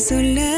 soledad.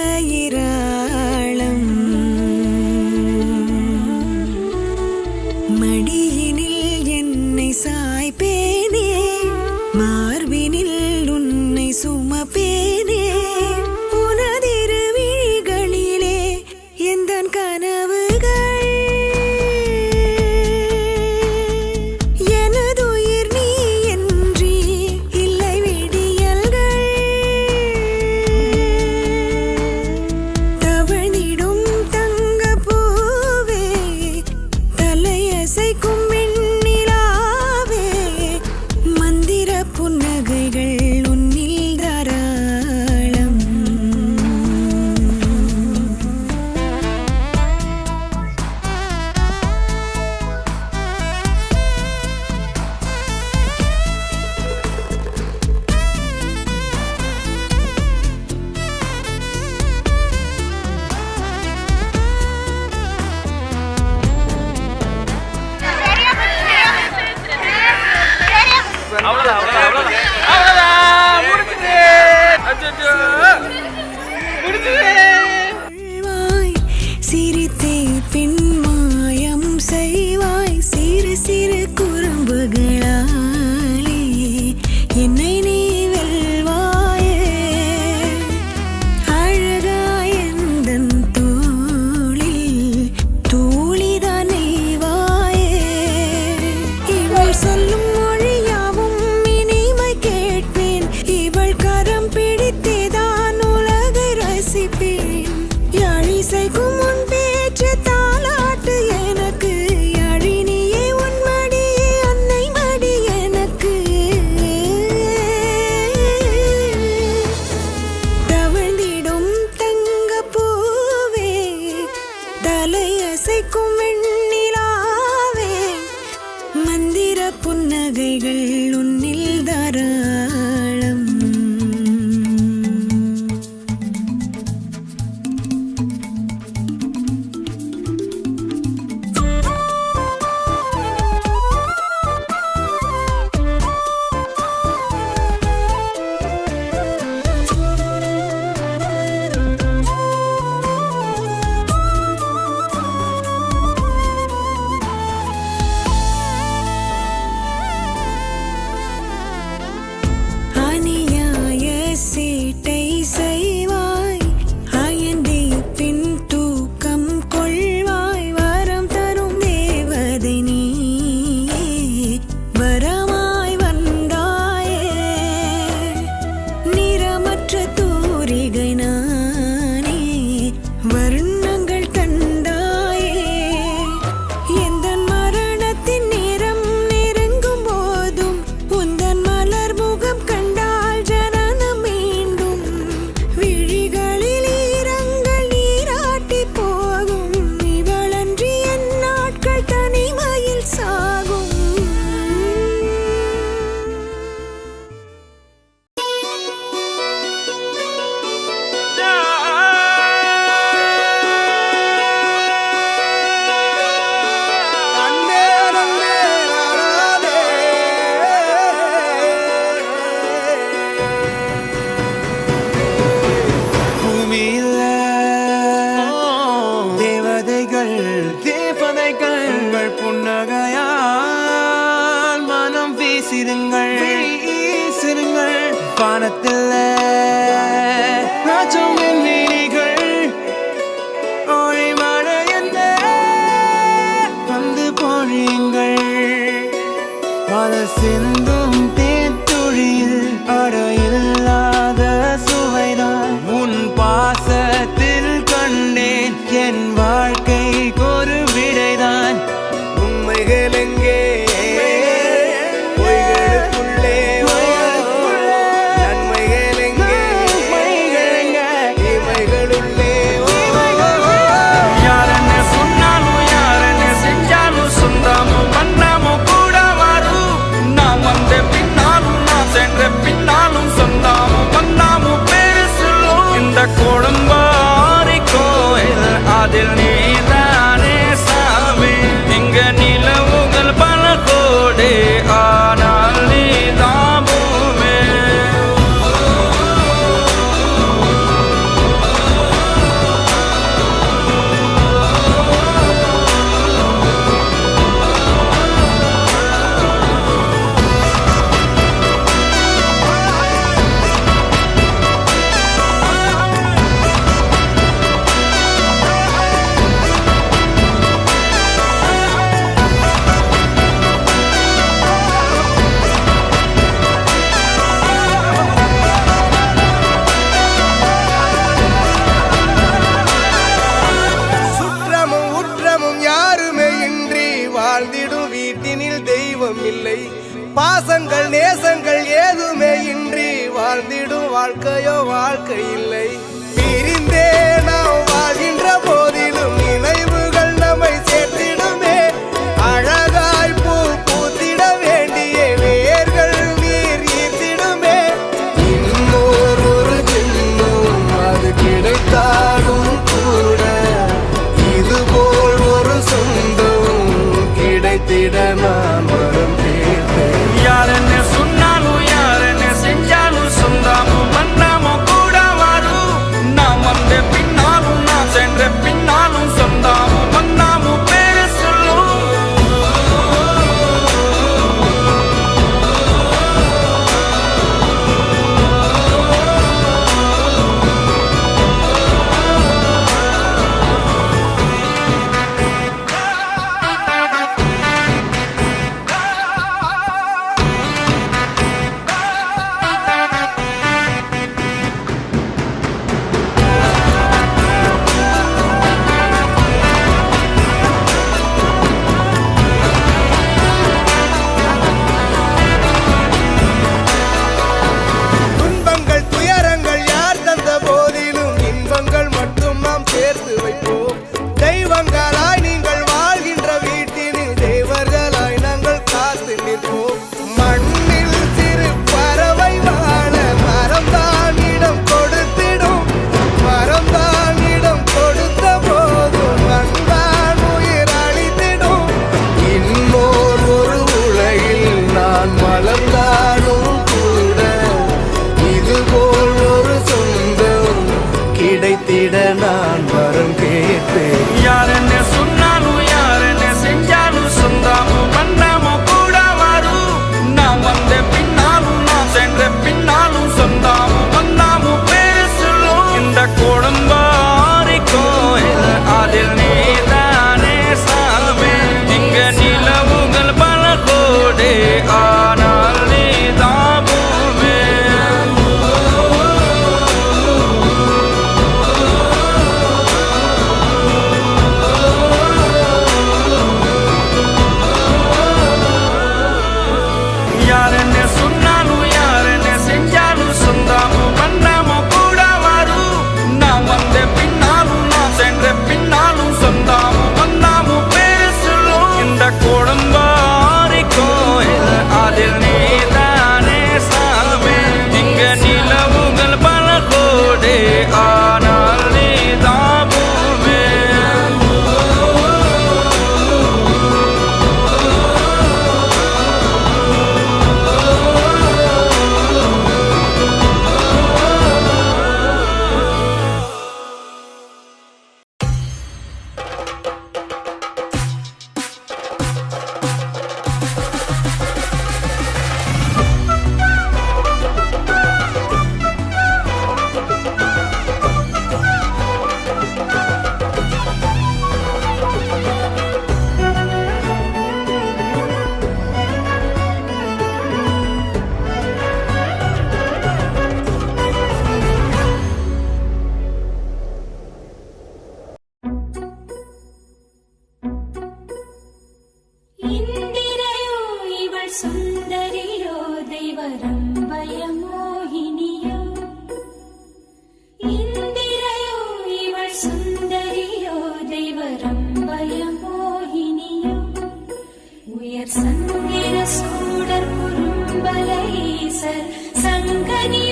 சங்கனி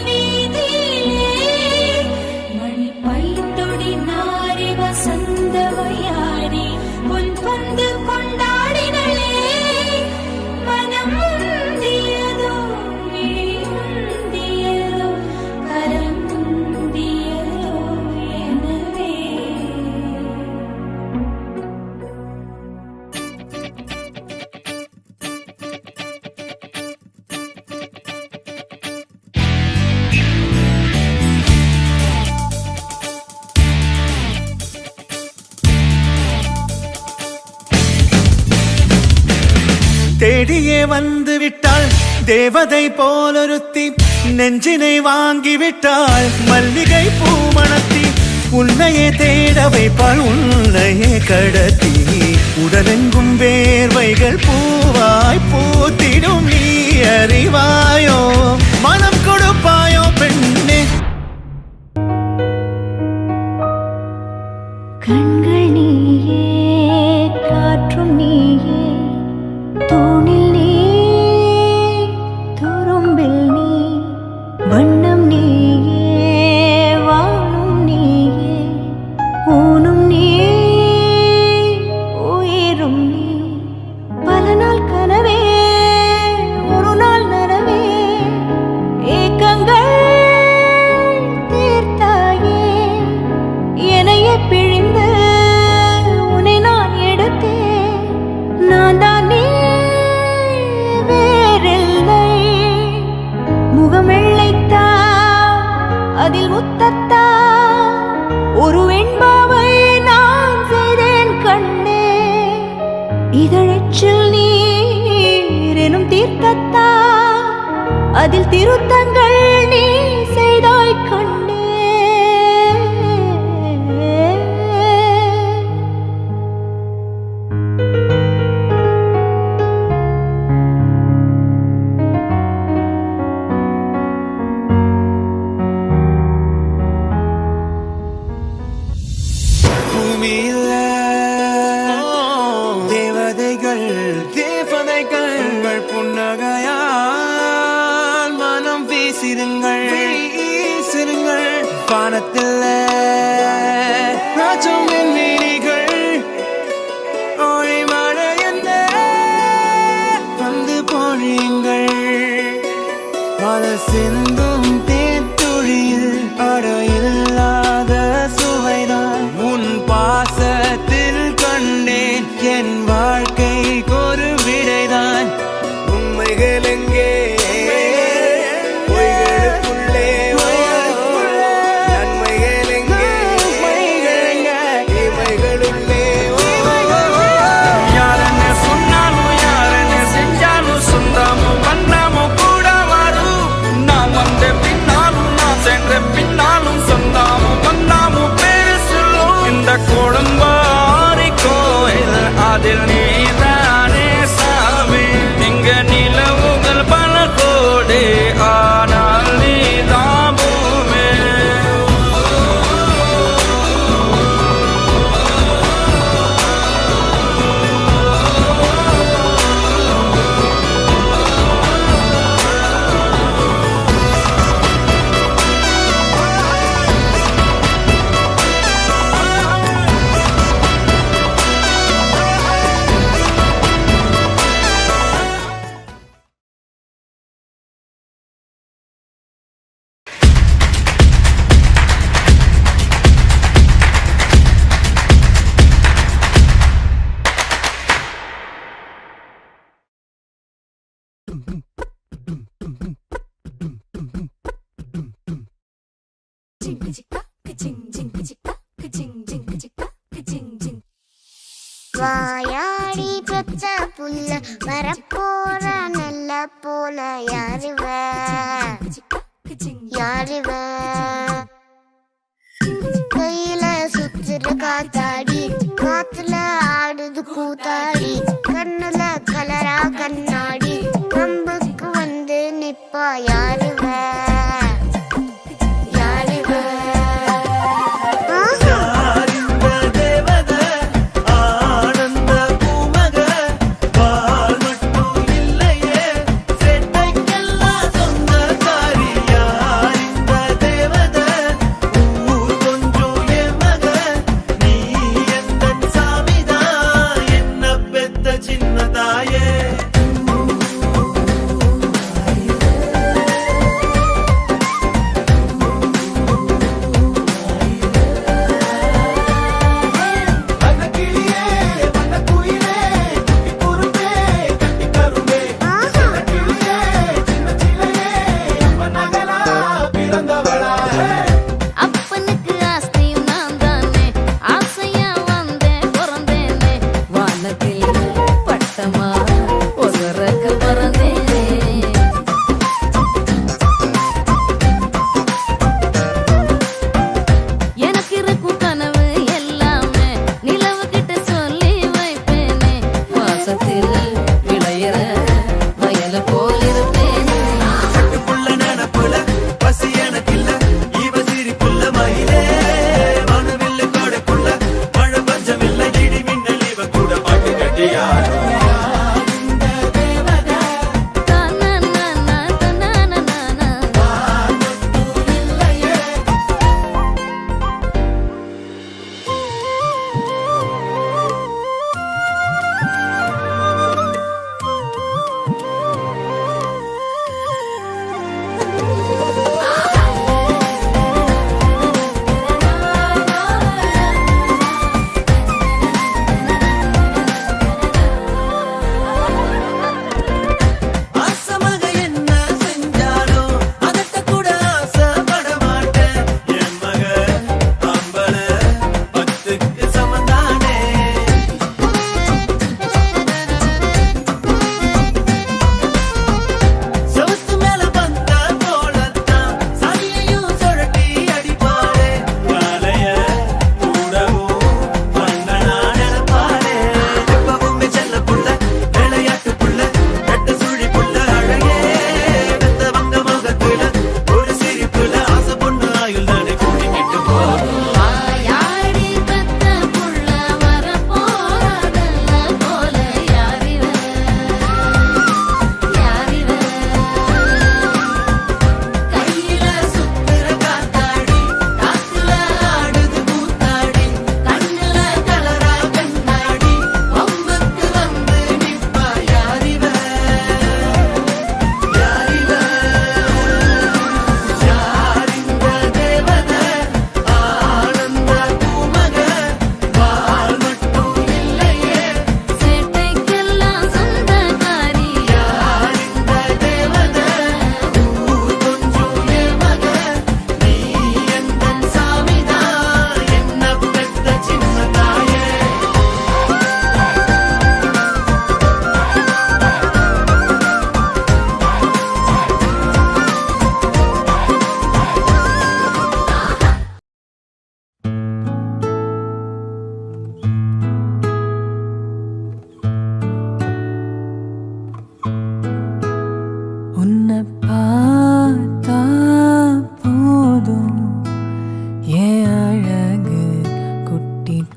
தேடியே வந்து விட்டாள் தேவதை போலொருத்தி நெஞ்சினை வாங்கி விட்டாள் மல்லிகை பூ மணத்தி உன்னையே தேட வைப்பாள். உன்னையே கடத்தி உடலெங்கும் வேர்வைகள் பூவாய் பூத்திடும் நீ அறிவாயோ? திருத்தங்கள் நீ செய்தாய் கண் Padesin de un வாயாடி பெத்த புல்ல வரப்போற நல்ல போல யாருவ? யாருவ? கையில சுத்துற காத்தாடி காத்துல ஆடுது கூத்தாடி கண்ணுல கலரா கண்ணாடி நம்புக்கு வந்து நிப்பாயா?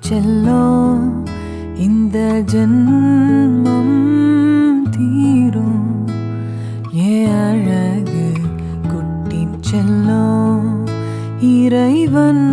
செல்லும் இந்த ஜென்மம் தீரும். ஏ அழகு குட்டின் செல்லும் இறைவன்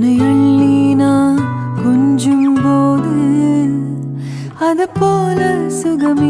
உன்னை அள்ளி நான் கொஞ்சும் போது அது போல சுகம்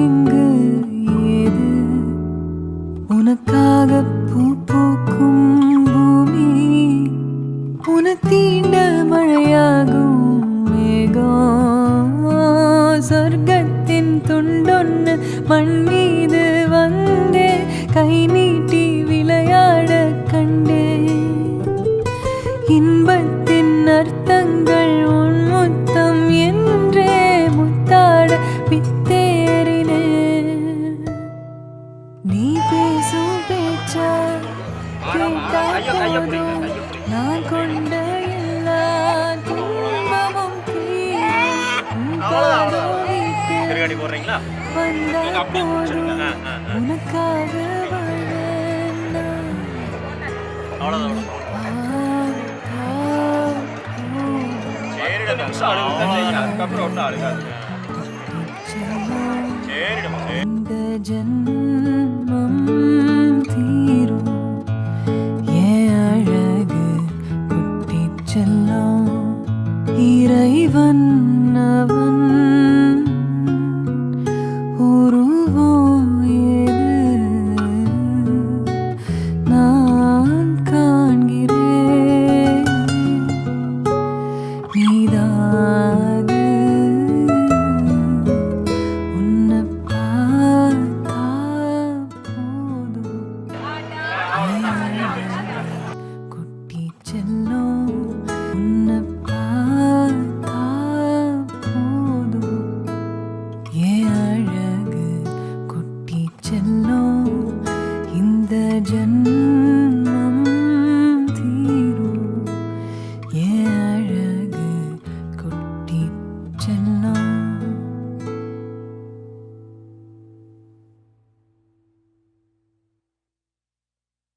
கொண்ட எல்லா துன்பமும் உனக்காக அவ்வளோதான் அதுக்கப்புறம்